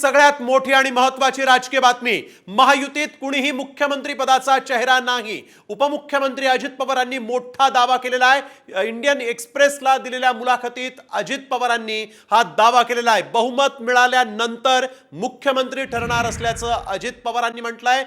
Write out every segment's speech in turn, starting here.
सगळ्यात मोठी आणि महत्वाची राजकीय बातमी महायुतीत कुणीही मुख्यमंत्री पदाचा चेहरा नाही. उपमुख्यमंत्री अजित पवारांनी मोठा दावा केलेला आहे. इंडियन एक्सप्रेसला दिलेल्या मुलाखतीत अजित पवारांनी हा दावा केलेला आहे. बहुमत मिळाल्यानंतर मुख्यमंत्री ठरणार असल्याचं अजित पवारांनी म्हटलंय.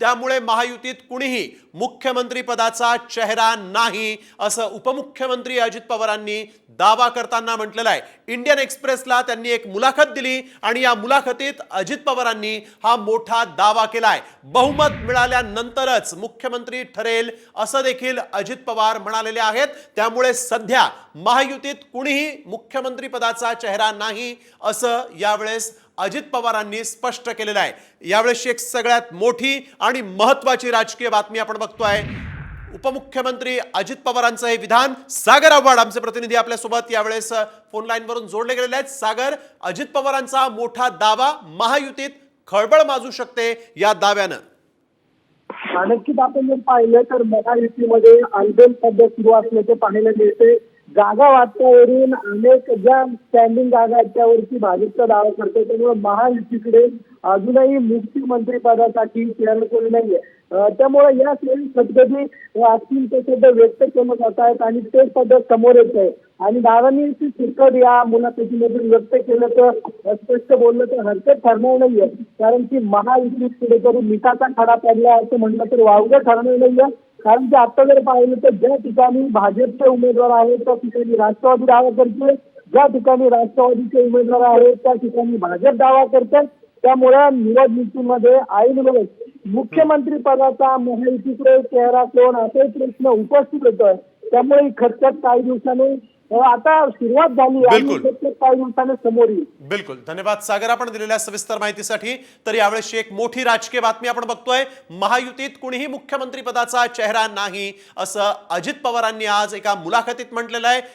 त्यामुळे महायुतीत कुणीही मुख्यमंत्री पदाचा चेहरा नाही असं उपमुख्यमंत्री अजित पवारांनी दावा करताना म्हटलेला आहे. इंडियन एक्सप्रेसला त्यांनी एक मुलाखत दिली आणि या मुलाखतीत अजित पवारांनी हा मोठा दावा केलाय. बहुमत मिळाल्यानंतरच मुख्यमंत्री ठरेल असं देखील अजित पवार म्हणालेले आहेत. त्यामुळे सध्या महायुतीत कुणीही मुख्यमंत्री पदाचा चेहरा नाही असं यावेळेस अजित पवारांनी स्पष्ट केलेलं आहे. यावेळेसची एक सगळ्यात मोठी आणि महत्वाची राजकीय बातमी आपण बघतोय. उपमुख्यमंत्री अजित पवारांचं हे विधान. सागर आव्हाड आमचे प्रतिनिधी आपल्यासोबत यावेळेस फोन लाईन वरून जोडले गेलेले आहेत. सागर अजित पवारांचा मोठा दावा महायुतीत खळबळ माजू शकते या दाव्यानं. नक्कीच आपण जर पाहिलं तर महायुतीमध्ये आंदोलन पद्धत सुरू असल्याचे पाहायला मिळते जागा वाटण्यावरून अनेक ज्या स्टँडिंग जागा आहेत त्यावरती भाजपचा दावा करतो त्यामुळे महायुतीकडे अजूनही मुख्यमंत्री पदासाठी चेहरा कोणी नाहीये. त्यामुळे या सगळी पद्धती असतील ते शब्द व्यक्त केलं जात आहेत आणि ते पद्धत समोर येत आहे. आणि दादांनी ती चिकट या मुलाखतीमधून व्यक्त केलं तर स्पष्ट बोललं तर हरकत ठरणार नाहीये. कारण की महायुतीत कुठेतरी मिठाचा खडा पडला असं म्हटलं तर वावगं ठरणार नाहीये. कारण की आता जर पाहिलं तर ज्या ठिकाणी भाजपचे उमेदवार आहेत त्या ठिकाणी राष्ट्रवादी दावा करते ज्या ठिकाणी राष्ट्रवादीचे उमेदवार आहेत त्या ठिकाणी भाजप दावा करतात त्यामुळे निवडणुकीमध्ये ऐन वेळेस मुख्यमंत्री पदाचा महायुतीकडे चेहरा कोण असे प्रश्न उपस्थित होतोय त्यामुळे ही खटखट काही दिवसांनी आता सुरुवात झाली आणि. खटखट काही दिवसांनी समोर येईल. बिलकुल. धन्यवाद सागर. आपण दिलेल्या सविस्तर माहितीसाठी तर यावेळेसची एक मोठी राजकीय बातमी आपण बघतोय. महायुतीत कुणीही मुख्यमंत्री पदाचा चेहरा नाही असं अजित पवारांनी आज एका मुलाखतीत म्हटलेलं आहे.